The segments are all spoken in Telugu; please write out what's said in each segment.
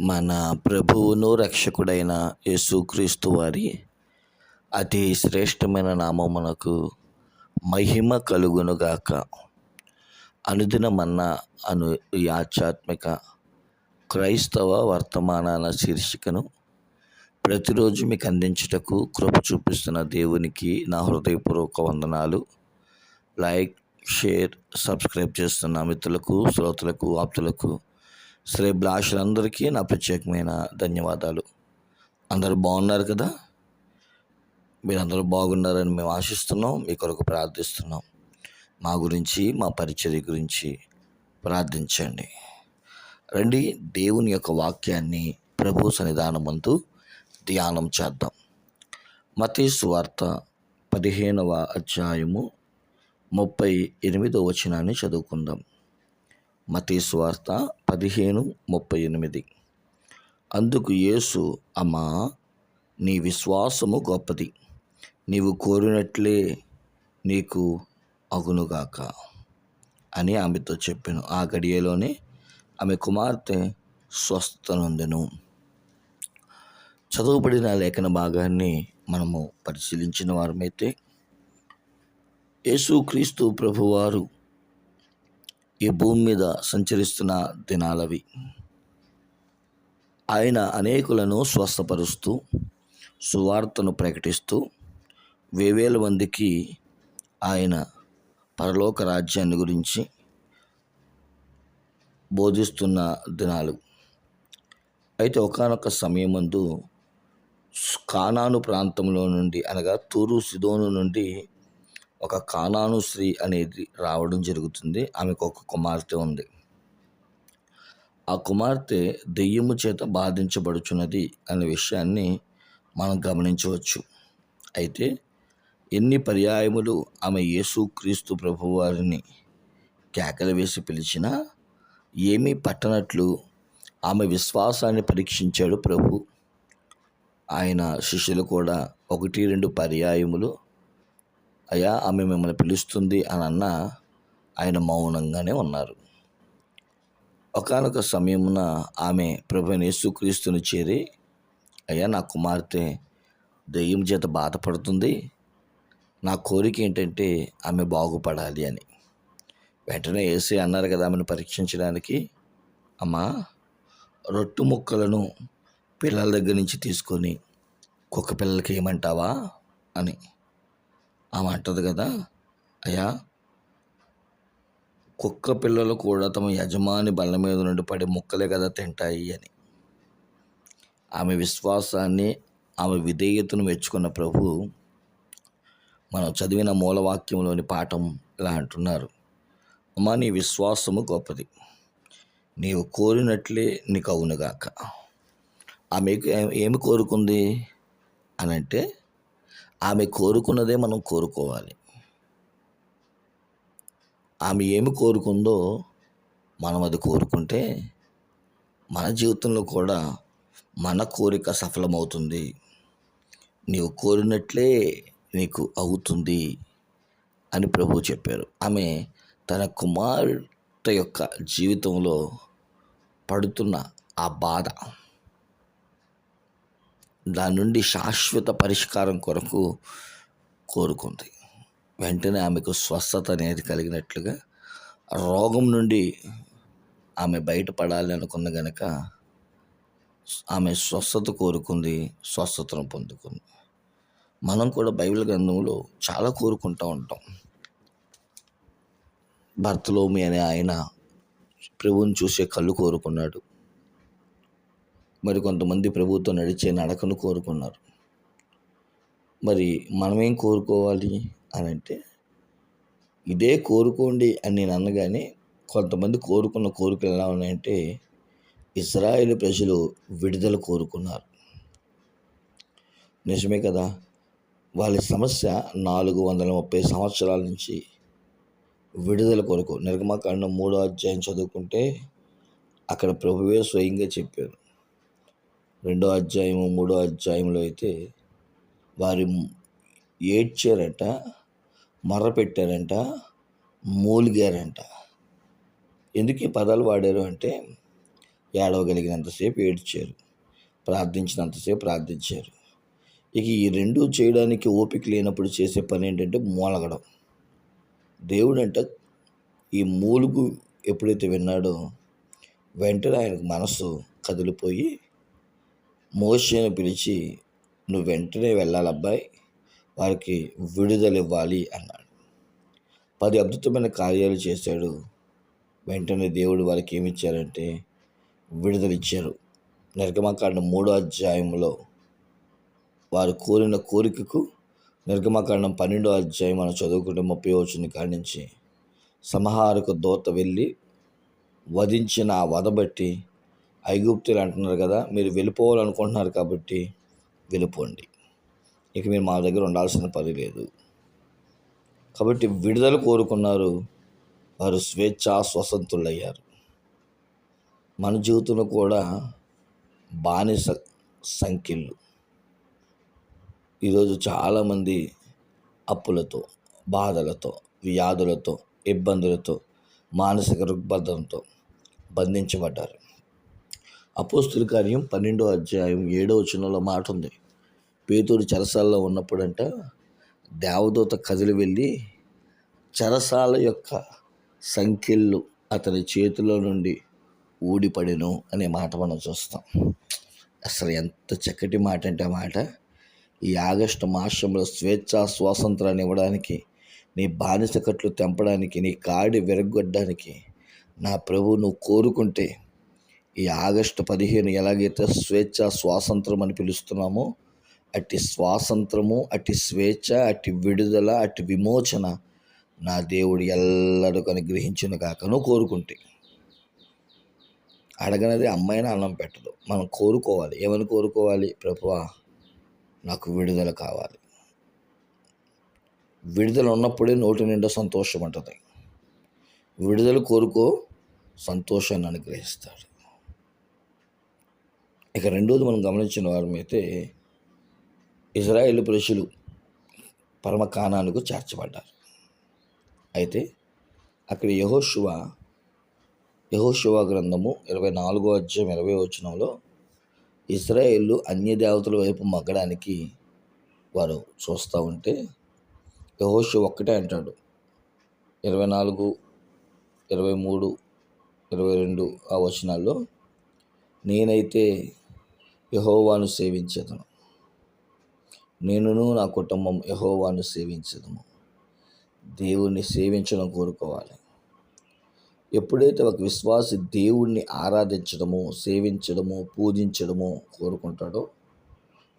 మన ప్రభువును రక్షకుడైన యేసుక్రీస్తు వారి అతి శ్రేష్టమైన నామమునకు మహిమ కలుగునుగాక అనుదిన మన్న అను ఈ ఆధ్యాత్మిక క్రైస్తవ వర్తమానాల శీర్షికను ప్రతిరోజు మీకు అందించుటకు కృప చూపిస్తున్న దేవునికి నా హృదయపూర్వక వందనాలు. లైక్ షేర్ సబ్స్క్రైబ్ చేస్తున్న మిత్రులకు శ్రోతలకు ఆప్తులకు శ్రేబ్లాషులందరికీ నా ప్రత్యేకమైన ధన్యవాదాలు. అందరూ బాగున్నారు కదా? మీరందరూ బాగున్నారని మేము ఆశిస్తున్నాం మీ కొరకు ప్రార్థిస్తున్నాం. మా గురించి మా పరిచర్య గురించి ప్రార్థించండి. రండి దేవుని యొక్క వాక్యాన్ని ప్రభు సన్నిధానమందు ధ్యానం చేద్దాం. మతీసు వార్త పదిహేనవ అధ్యాయము ముప్పై ఎనిమిదో వచనాన్ని చదువుకుందాం. మతీస్వార్త పదిహేను ముప్పై ఎనిమిది. అందుకు యేసు అమ్మా నీ విశ్వాసము గొప్పది. నీవు కోరినట్లే నీకు అగునుగాక అని ఆమెతో చెప్పాను. ఆ గడియలోనే ఆమె కుమార్తె స్వస్థ నొందెను చదువుబడిన లేఖన భాగాన్ని మనము పరిశీలించిన వారమైతే యేసుక్రీస్తు ప్రభువారు ఈ భూమి మీద సంచరిస్తున్న దినాలవి. ఆయన అనేకులను స్వస్థపరుస్తూ సువార్తను ప్రకటిస్తూ వేవేల మందికి ఆయన పరలోక రాజ్యాన్ని గురించి బోధిస్తున్న దినాలు. అయితే ఒకనొక సమయం ముందు కానాను ప్రాంతంలో నుండి అనగా తూరు సిదోను నుండి ఒక కానాను స్త్రీ అనేది రావడం జరుగుతుంది. ఆమెకు ఒక కుమార్తె ఉంది. ఆ కుమార్తె దెయ్యము చేత బాధించబడుచున్నది అనే విషయాన్ని మనం గమనించవచ్చు. అయితే ఎన్ని పర్యాయములు ఆమె యేసు క్రీస్తు ప్రభువారిని కేకలు వేసి పిలిచినా ఏమీ పట్టనట్లు ఆమె విశ్వాసాన్ని పరీక్షించాడు ప్రభు. ఆయన శిష్యులు కూడా ఒకటి రెండు పర్యాయములు అయ్యా ఆమె మిమ్మల్ని పిలుస్తుంది అని అన్న ఆయన మౌనంగానే ఉన్నారు. ఒకనొక సమయమున ఆమె ప్రభుని యేసుక్రీస్తుని చేరి అయ్యా నా కుమార్తె దెయ్యం చేత బాధపడుతుంది నా కోరిక ఏంటంటే ఆమె బాగుపడాలి అని. వెంటనే వేసి అన్నారు కదా ఆమెను పరీక్షించడానికి. అమ్మా రొట్టు ముక్కలను పిల్లల దగ్గర నుంచి తీసుకొని కుక్క పిల్లలకి ఏమంటావా అని. ఆమె అంటది కదా అయ్యా కుక్క పిల్లలు కూడా తమ యజమాని బల్ల మీద నుండి పడి ముక్కలే కదా తింటాయి అని. ఆమె విశ్వాసాన్ని ఆమె విధేయతను మెచ్చుకున్న ప్రభు మనం చదివిన మూలవాక్యంలోని పాఠం ఇలా అంటున్నారు. అమ్మా నీ విశ్వాసము గొప్పది. నీవు కోరినట్లే నీకు అవునుగాక. ఆమె ఏమి కోరుకుంది అని అంటే ఆమె కోరుకున్నదే మనం కోరుకోవాలి. ఆమె ఏమి కోరుకుందో మనం అది కోరుకుంటే మన జీవితంలో కూడా మన కోరిక సఫలమవుతుంది. నీవు కోరినట్లే నీకు అవుతుంది అని ప్రభువు చెప్పారు. ఆమె తన కుమార్తె యొక్క జీవితంలో పడుతున్న ఆ బాధ దాని నుండి శాశ్వత పరిష్కారం కొరకు కోరుకుంది. వెంటనే ఆమెకు స్వస్థత అనేది కలిగినట్లుగా రోగం నుండి ఆమె బయటపడాలి అనుకున్న గనక ఆమె స్వస్థత కోరుకుంది స్వస్థతను పొందుకుంది. మనం కూడా బైబిల్ గ్రంథంలో చాలా కోరుకుంటూ ఉంటాం. భర్తలోమి అనే ఆయన ప్రభువుని చూసే కళ్ళు కోరుకున్నాడు. మరి కొంతమంది ప్రభుత్వం నడిచే నడకను కోరుకున్నారు. మరి మనమేం కోరుకోవాలి అని అంటే ఇదే కోరుకోండి అని నేను అనగానే కొంతమంది కోరుకున్న కోరికలు ఎలా ఉన్నాయంటే ఇజ్రాయేల్ ప్రజలు విడుదల కోరుకున్నారు. నిజమే కదా? వాళ్ళ సమస్య నాలుగు వందల ముప్పై సంవత్సరాల నుంచి విడుదల కొరకు నిర్గమకాండం మూడో అధ్యాయం చదువుకుంటే అక్కడ ప్రభువే స్వయంగా చెప్పారు. రెండో అధ్యాయము మూడో అధ్యాయంలో అయితే వారి ఏడ్చారంట మర్రపెట్టారంట మూలిగారంట. ఎందుకు ఈ పదాలు వాడారు అంటే ఏడవగలిగినంతసేపు ఏడ్చారు ప్రార్థించినంతసేపు ప్రార్థించారు. ఇక ఈ రెండు చేయడానికి ఓపిక లేనప్పుడు చేసే పని ఏంటంటే మూలగడం. దేవుడంట ఈ మూలుగు ఎప్పుడైతే విన్నాడో వెంటనే ఆయనకు మనసు కదిలిపోయి మోషేను పిలిచి నువ్వు వెంటనే వెళ్ళాలి అబ్బాయి వారికి విడుదల ఇవ్వాలి అన్నాడు. పది అద్భుతమైన కార్యాలు చేశాడు. వెంటనే దేవుడు వారికి ఏమి ఇచ్చారంటే విడుదల నిర్గమకాండ మూడో అధ్యాయంలో వారు కోరిన కోరికకు నిర్గమకాండం పన్నెండో అధ్యాయం మనం చదువుకుంటే ముప్పై వచ్చిన కాడి నుంచి సంహారక దోత వెళ్ళి వధించిన ఆ వధ బట్టి ఐగుప్తులు అంటున్నారు కదా మీరు వెళ్ళిపోవాలనుకుంటున్నారు కాబట్టి వెళ్ళిపోండి. ఇక మీరు మా దగ్గర ఉండాల్సిన పని లేదు. కాబట్టి విడుదల కోరుకున్నారు వారు స్వేచ్ఛ స్వతంత్రులయ్యారు. మన జీవితంలో కూడా బానిస సంఖ్యలు. ఈరోజు చాలామంది అప్పులతో బాధలతో వ్యాధులతో ఇబ్బందులతో మానసిక రుగ్బద్ధంతో బంధించబడ్డారు. అపోస్తుల కార్యం పన్నెండో అధ్యాయం ఏడో వచనంలో మాట ఉంది. పేతూరు చెరసాలలో ఉన్నప్పుడంట దేవదూత కదిలి వెళ్ళి చెరసాల యొక్క సంఖ్యలు అతని చేతిలో నుండి ఊడిపడెను అనే మాట మనం చూస్తాం. అసలు ఎంత చక్కటి మాట అంటే మాట ఈ ఆగస్టు మాసంలో స్వేచ్ఛ స్వాతంత్రాన్ని ఇవ్వడానికి నీ బానిస కట్లు తెంపడానికి నీ కాడి విరగొట్టడానికి నా ప్రభు నువ్వు కోరుకుంటే ఈ ఆగస్టు పదిహేను ఎలాగైతే స్వేచ్ఛ స్వాతంత్రం అని పిలుస్తున్నామో అట్టి స్వాతంత్రము అట్టి స్వేచ్ఛ అట్టి విడుదల అట్టి విమోచన నా దేవుడు ఎల్లరికూ అనుగ్రహించిన కాకను కోరుకుంటే. అడగనది అమ్మాయిని అన్నం పెట్టదు. మనం కోరుకోవాలి. ఏమని కోరుకోవాలి? ప్రభువా నాకు విడుదల కావాలి. విడుదల ఉన్నప్పుడే నోటి నిండా సంతోషం ఉంటుంది విడుదల కోరుకో సంతోషాన్ని అనుగ్రహిస్తాడు. ఇక రెండోది మనం గమనించిన వారమైతే ఇజ్రాయేల్ పురుషులు పరమకాణానికి చేర్చబడ్డారు. అయితే అక్కడ యహోశివ యహోశివ గ్రంథము ఇరవై నాలుగో అధ్యాయం ఇరవై వచనంలో ఇజ్రాయేళ్ళు అన్య దేవతల వైపు మగ్గడానికి వారు చూస్తూ ఉంటే యహోశివ ఒక్కటే అంటాడు. ఇరవై నాలుగు ఇరవై మూడు ఇరవై రెండు ఆ వచనాల్లో నేనైతే యహోవాను సేవించదను. నేనును నా కుటుంబం యహోవాను సేవించదము. దేవుణ్ణి సేవించడం కోరుకోవాలి. ఎప్పుడైతే ఒక విశ్వాసి దేవుణ్ణి ఆరాధించడము సేవించడము పూజించడము కోరుకుంటాడో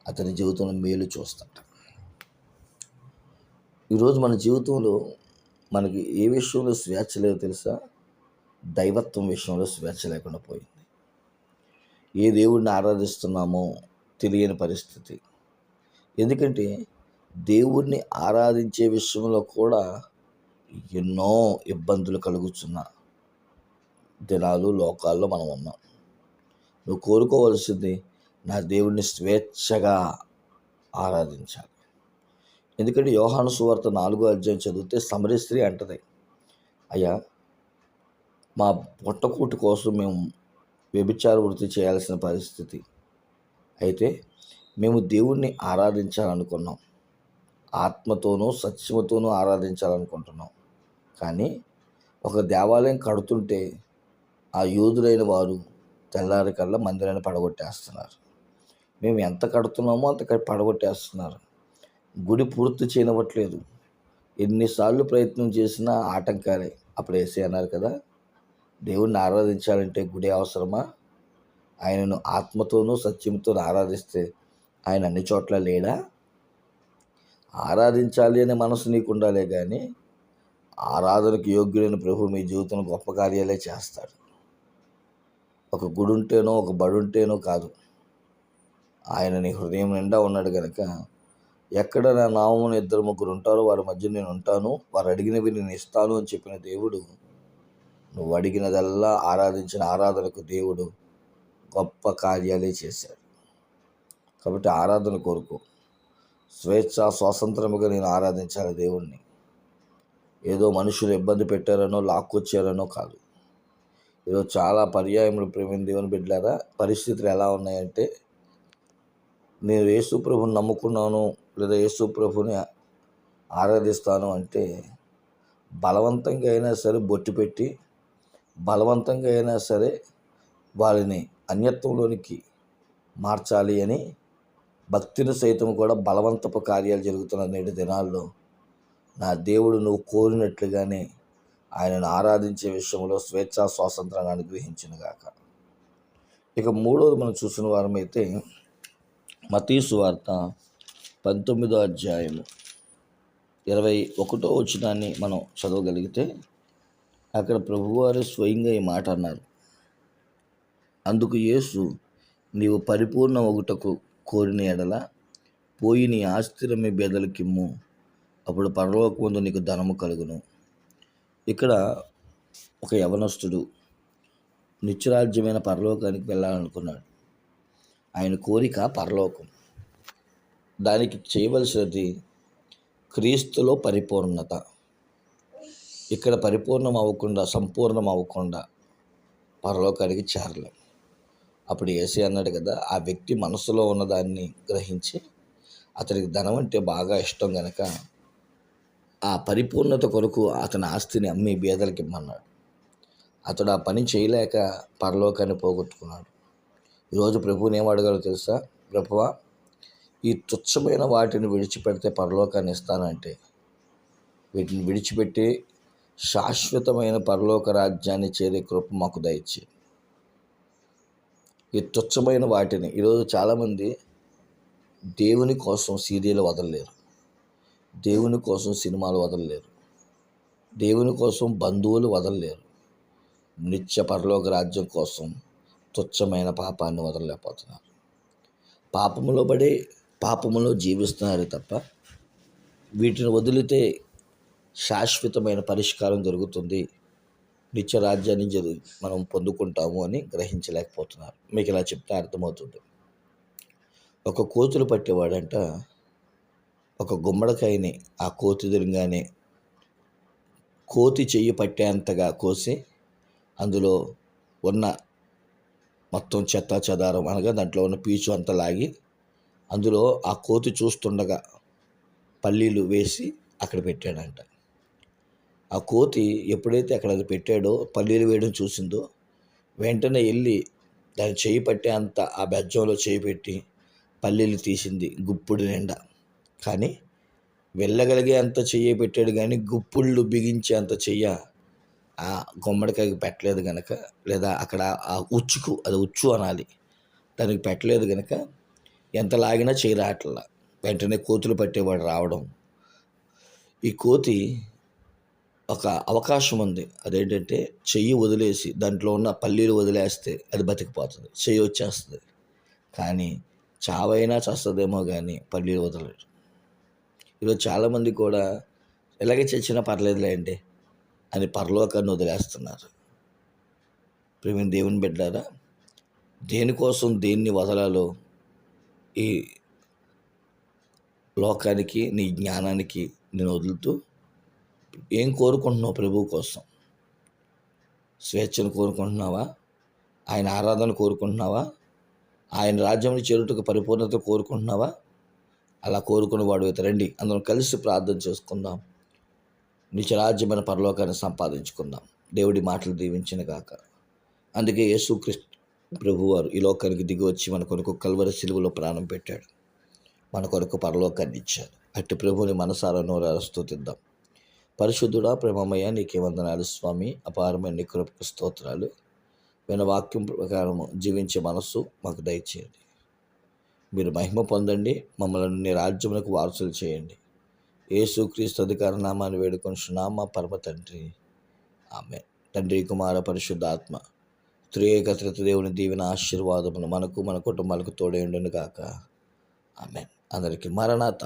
అతని జీవితంలో మేలు చూస్తాడు. ఈరోజు మన జీవితంలో మనకి ఏ విషయంలో స్వేచ్ఛ లేదో తెలుసా? దైవత్వం విషయంలో స్వేచ్ఛ లేకుండా పోయింది. ఏ దేవుడిని ఆరాధిస్తున్నామో తెలియని పరిస్థితి. ఎందుకంటే దేవుణ్ణి ఆరాధించే విషయంలో కూడా ఎన్నో ఇబ్బందులు కలుగుతున్న దినాలు లోకాల్లో మనం ఉన్నాం. నువ్వు కోరుకోవలసింది నా దేవుణ్ణి స్వేచ్ఛగా ఆరాధించాలి. ఎందుకంటే యోహాను సువార్త నాలుగో అధ్యాయం చదివితే సమరిస్త్రీ అంటది. అయ్యా మా పొట్టకూటి కోసం మేము వ్యభిచార వృత్తి చేయాల్సిన పరిస్థితి. అయితే మేము దేవుణ్ణి ఆరాధించాలనుకున్నాం. ఆత్మతోనూ సత్యమతోనూ ఆరాధించాలనుకుంటున్నాం. కానీ ఒక దేవాలయం కడుతుంటే ఆ యోధులైన వారు తెల్లారి కల్లా మందిరాన్ని పడగొట్టేస్తున్నారు. మేము ఎంత కడుతున్నామో అంత పడగొట్టేస్తున్నారు. గుడి పూర్తి చేయనివ్వట్లేదు. ఎన్నిసార్లు ప్రయత్నం చేసినా ఆటంకాలే. అప్పుడు వేసే అన్నారు కదా దేవుణ్ణి ఆరాధించాలంటే గుడి అవసరమా? ఆయనను ఆత్మతోనూ సత్యంతో ఆరాధిస్తే ఆయన అన్ని చోట్ల లేడా? ఆరాధించాలి అనే మనసు నీకు ఉండాలే కానీ ఆరాధనకు యోగ్యుడైన ప్రభు మీ జీవితంలో గొప్ప కార్యాలే చేస్తాడు. ఒక గుడి ఉంటేనో ఒక బడి ఉంటేనో కాదు. ఆయన నీ హృదయం నిండా ఉన్నాడు కనుక ఎక్కడ నా నామం ఇద్దరు ముగ్గురు ఉంటారో వారి మధ్య నేను ఉంటాను వారు అడిగినవి నేను ఇస్తాను అని చెప్పిన దేవుడు నువ్వు అడిగినదల్లా ఆరాధించిన ఆరాధనకు దేవుడు గొప్ప కార్యాలే చేశాడు. కాబట్టి ఆరాధన కోరుకో స్వేచ్ఛ స్వాతంత్రముగా నేను ఆరాధించాలి దేవుణ్ణి. ఏదో మనుషులు ఇబ్బంది పెట్టారనో లాక్కొచ్చారనో కాదు. ఏదో చాలా పర్యాయములు ప్రేమ దేవుని బిడ్డారా పరిస్థితులు ఎలా ఉన్నాయంటే నేను యేసు ప్రభుని నమ్ముకున్నాను లేదా యేసు ప్రభుని ఆరాధిస్తాను అంటే బలవంతంగా అయినా సరే బొట్టు పెట్టి బలవంతంగా అయినా సరే వారిని అన్యత్వంలోనికి మార్చాలి అని భక్తిని సైతం కూడా బలవంతపు కార్యాలు జరుగుతున్న నేటి దినాల్లో నా దేవుడు నువ్వు కోరినట్లుగానే ఆయనను ఆరాధించే విషయంలో స్వేచ్ఛా స్వాతంత్రాన్ని అనుగ్రహించిన గాక ఇక మూడోది మనం చూసిన వారమైతే మతీసు వార్త పంతొమ్మిదో అధ్యాయము ఇరవై ఒకటో వచ్చినాన్ని మనం చదవగలిగితే అక్కడ ప్రభువారు స్వయంగా ఈ మాట అన్నారు అందుకు యేసు నీవు పరిపూర్ణ ఒకటకు కోరిన ఎడల పోయి నీ ఆస్తిరమే బెదలకిమ్ము. అప్పుడు పరలోకముందు నీకు ధనము కలుగును. ఇక్కడ ఒక యవనస్తుడు నిత్యరాజ్యమైన పరలోకానికి వెళ్ళాలనుకున్నాడు. ఆయన కోరిక పరలోకం. దానికి చేయవలసినది క్రీస్తులో పరిపూర్ణత. ఇక్కడ పరిపూర్ణం అవ్వకుండా సంపూర్ణం అవ్వకుండా పరలోకానికి చేరలేం. అప్పుడు ఏసీ అన్నాడు కదా ఆ వ్యక్తి మనసులో ఉన్నదాన్ని గ్రహించి అతనికి ధనం అంటే బాగా ఇష్టం కనుక ఆ పరిపూర్ణత కొరకు అతని ఆస్తిని అమ్మి బీదలకి ఇమ్మన్నాడు. అతడు ఆ పని చేయలేక పరలోకాన్ని పోగొట్టుకున్నాడు. ఈరోజు ప్రభువుని ఏం అడగాలో తెలుసా? ప్రభువా ఈ తుచ్చమైన వాటిని విడిచిపెడితే పరలోకాన్ని ఇస్తానంటే వీటిని విడిచిపెట్టి శాశ్వతమైన పరలోక రాజ్యాన్ని చేరే కృప మాకు దయచే. ఈ తుచ్చమైన వాటిని ఈరోజు చాలామంది దేవుని కోసం సీరియల్ వదలలేరు. దేవుని కోసం సినిమాలు వదలలేరు. దేవుని కోసం బంధువులు వదలలేరు. నిత్య పరలోక రాజ్యం కోసం తుచ్చమైన పాపాన్ని వదలలేకపోతున్నారు. పాపములో పడి పాపములో జీవిస్తున్నారు తప్ప వీటిని వదిలితే శాశ్వతమైన పరిష్కారం జరుగుతుంది నిత్య రాజ్యాన్ని జరు మనం పొందుకుంటాము అని గ్రహించలేకపోతున్నారు. మీకు ఇలా చెప్తే అర్థమవుతుంది. ఒక కోతులు పట్టేవాడంట. ఒక గుమ్మడికాయని ఆ కోతి తిరగానే కోతి చెయ్యి పట్టేంతగా కోసి అందులో ఉన్న మొత్తం చెత్త చెదారం అనగా దాంట్లో ఉన్న పీచు అంతా లాగి అందులో ఆ కోతి చూస్తుండగా పల్లీలు వేసి అక్కడ పెట్టాడంట. ఆ కోతి ఎప్పుడైతే అక్కడ అది పెట్టాడో పల్లీలు వేయడం చూసిందో వెంటనే వెళ్ళి దాని చేయి పట్టే అంత ఆ బెజ్జంలో చేయి పెట్టి పల్లీలు తీసింది గుప్పుడు నిండా. కానీ వెళ్ళగలిగే అంత చెయ్యి పెట్టాడు కానీ గుప్పుళ్ళు బిగించే అంత చెయ్య ఆ గుమ్మడికాయకి పెట్టలేదు కనుక లేదా అక్కడ ఆ ఉచ్చుకు అది ఉచ్చు అనాలి దానికి పెట్టలేదు కనుక ఎంత లాగినా చేయి రావట్లా. వెంటనే కోతులు పట్టేవాడు రావడం. ఈ కోతి ఒక అవకాశం ఉంది అదేంటంటే చెయ్యి వదిలేసి దాంట్లో ఉన్న పల్లీలు వదిలేస్తే అది బతికిపోతుంది. చెయ్యి వచ్చేస్తుంది. కానీ చావైనా చస్తుందేమో కానీ పల్లీలు వదలరు. ఈరోజు చాలామంది కూడా ఎలాగే చచ్చినా పర్లేదులే అండి అని పరలోకాన్ని వదిలేస్తున్నారు. ప్రేమ దేవుని బిడ్డారా దేనికోసం దేన్ని వదలాలో ఈ లోకానికి నీ జ్ఞానానికి నేను వదులుతూ ఏం కోరుకుంటున్నావు ప్రభువు కోసం? స్వేచ్ఛను కోరుకుంటున్నావా? ఆయన ఆరాధన కోరుకుంటున్నావా? ఆయన రాజ్యంలో చేరుటకు పరిపూర్ణత కోరుకుంటున్నావా? అలా కోరుకుని వాడు రండి అందరం కలిసి ప్రార్థన చేసుకుందాం. నిత్యరాజ్యమైన పరలోకాన్ని సంపాదించుకుందాం. దేవుడి మాటలు దీవించిన గాక. అందుకే యేసుక్రీస్తు ప్రభువారు ఈ లోకానికి దిగి వచ్చి మన కొరకు కల్వర సిలువలో ప్రాణం పెట్టాడు. మన కొరకు పరలోకాన్ని ఇచ్చాడు. అట్టి ప్రభుని మనసారా నోరారా స్థుతిద్దాం పరిశుద్ధుడా ప్రేమమయ్య నీకే వందనాలు స్వామి. అపారమైన నీ కృపకు స్తోత్రాలు. విన వాక్యం ప్రకారము జీవించే మనస్సు మాకు దయచేయండి. మీరు మహిమ పొందండి. మమ్మల్ని నీ రాజ్యములకు వారసులు చేయండి. ఏసుక్రీస్తు అధికార నామాన్ని వేడుకొనిచున్నామా పరమ తండ్రి. ఆమె తండ్రి కుమార పరిశుద్ధాత్మ త్రియేకత్రిత దేవుని దీవెన ఆశీర్వాదమును మనకు మన కుటుంబాలకు తోడేయండును కాక ఆమె అందరికీ మరణాత.